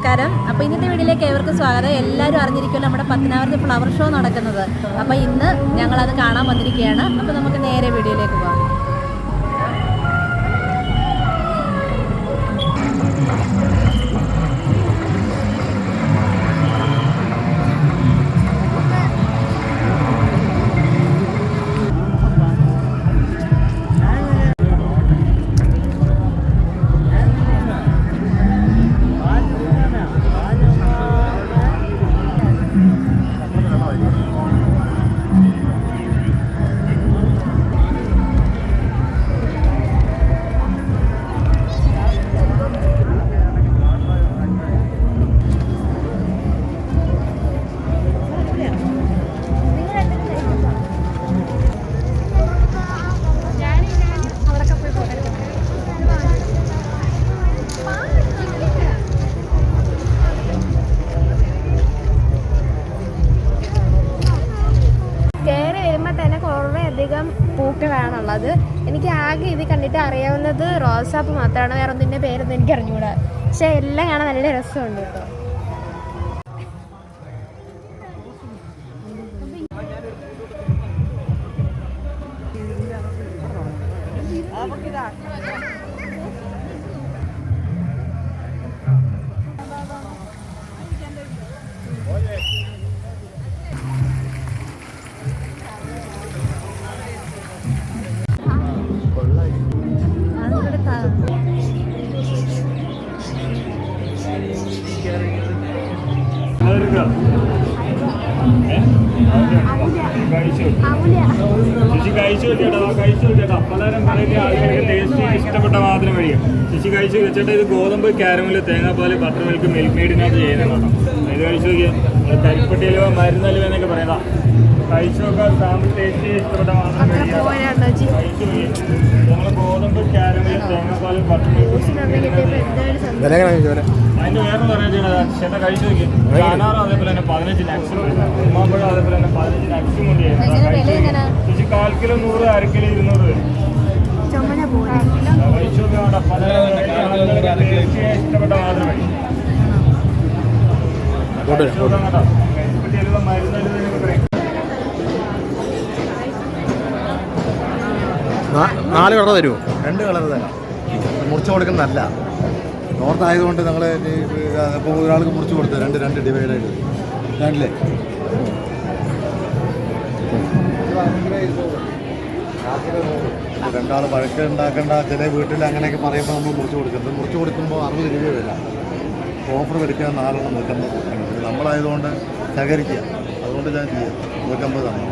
നമസ്കാരം. അപ്പോൾ ഇന്നത്തെ വീഡിയോയിലേക്ക് ഏവർക്കും സ്വാഗതം. എല്ലാവരും അറിഞ്ഞിരിക്കുമല്ലോ നമ്മുടെ പത്തനാപുരത്ത് ഫ്ലവർ ഷോ നടക്കുന്നത്. അപ്പോൾ ഇന്ന് ഞങ്ങളത് കാണാൻ വന്നിരിക്കുകയാണ്. അപ്പോൾ നമുക്ക് നേരെ വീഡിയോയിലേക്ക് പോകാം. അധികം പൂക്കളാണുള്ളത്. എനിക്ക് ആകെ ഇത് കണ്ടിട്ട് അറിയാവുന്നത് റോസാപ്പ് മാത്രമാണ്. വേറെ ഒന്നിന്റെ പേരൊന്നും എനിക്ക് അറിഞ്ഞുകൂടാ. പക്ഷെ എല്ലാം കാണാൻ നല്ല രസമുണ്ട് കേട്ടോ. അതിവിടെ ചേച്ചി കഴിച്ചു വെച്ചേട്ടാ കഴിച്ചു വെച്ചേട്ടാ. പലരും പറയുന്ന ആളുകൾക്ക് ടേസ്റ്റ് ഇഷ്ടപ്പെട്ട മാത്രം കഴിയും. ശശി കഴിച്ചു വെച്ചേട്ടാ ഇത് ഗോതമ്പ് കാരമിൽ തേങ്ങാപ്പാൽ ബട്ടർ മിൽക്ക് മിൽക്ക് മെയ്ഡിനകത്ത് ചെയ്യുന്നതാണ് ഇത് കഴിച്ചു നോക്കിയാൽ കരിപ്പട്ടിയിലോ മരുന്നലോ എന്നൊക്കെ പറയുന്നതാ. കഴിച്ചു നോക്കാൻ സാമ്പിൾ ടേസ്റ്റ് ഇഷ്ടപ്പെട്ട മാത്രം കഴിച്ചു നമ്മൾ ഗോതമ്പ് കാരമിൽ തേങ്ങാപ്പാൽ ബട്ടർ മിൽക്ക് അതിന്റെ വേറെ പറയുന്നത് ചേട്ടാ കഴിച്ചു നോക്കി അനാറും അതേപോലെ തന്നെ പതിനഞ്ച് ലക്ഷം ഉമ്മാമ്പഴം അതേപോലെ തന്നെ കിലോ നൂറ് അര കിലോ ഇരുന്നൂറ് ഇഷ്ടപ്പെട്ട നാല് കളർ തരുമോ രണ്ട് കളർ തരാം. മുറിച്ച് കൊടുക്കുന്നതല്ല. നോർത്ത് ആയതുകൊണ്ട് ഞങ്ങൾ ഇപ്പോൾ ഒരാൾക്ക് മുറിച്ച് കൊടുത്തു? രണ്ട് രണ്ട് ഡിവൈഡ് ആയിട്ട് രണ്ടില്ലേ? രണ്ടാൾ വഴക്ക് ഉണ്ടാക്കേണ്ട ചില വീട്ടിൽ അങ്ങനെയൊക്കെ പറയുമ്പോൾ നമ്മൾ മുറിച്ച് കൊടുക്കുന്നത് മുറിച്ച് കൊടുക്കുമ്പോൾ അറുപത് രൂപ വില ഓഫർ മേടിക്കാൻ നാലെണ്ണം നൂറ്റമ്പത് നമ്മളായതുകൊണ്ട് ശേഖരിക്കുക അതുകൊണ്ട് ഞാൻ ചെയ്യാം നൂറ്റമ്പത് തന്നെ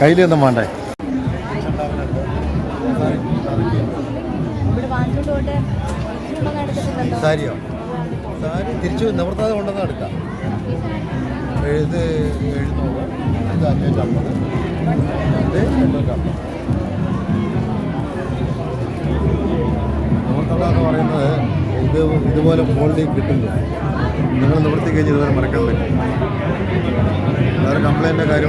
കയ്യിലൊന്നും വേണ്ടേ? സാരിയോ? സാരി തിരിച്ചു നിവർത്താതെ കൊണ്ടുവന്ന് എടുക്കാം. എഴുത് എഴുന്നൂറ് ഇത് അഞ്ഞൂറ്റമ്പത് ഇത് എണ്ണൂറ്റമ്പത്. എന്ന് പറയുന്നത് ഇത് ഇതുപോലെ ഫോൾഡിൽ കിട്ടുന്നു. നിങ്ങൾ നിവർത്തി കഴിഞ്ഞ് ഇതുപോലെ മറക്കാൻ പറ്റും വേറെ കംപ്ലൈന്റിന്റെ കാര്യം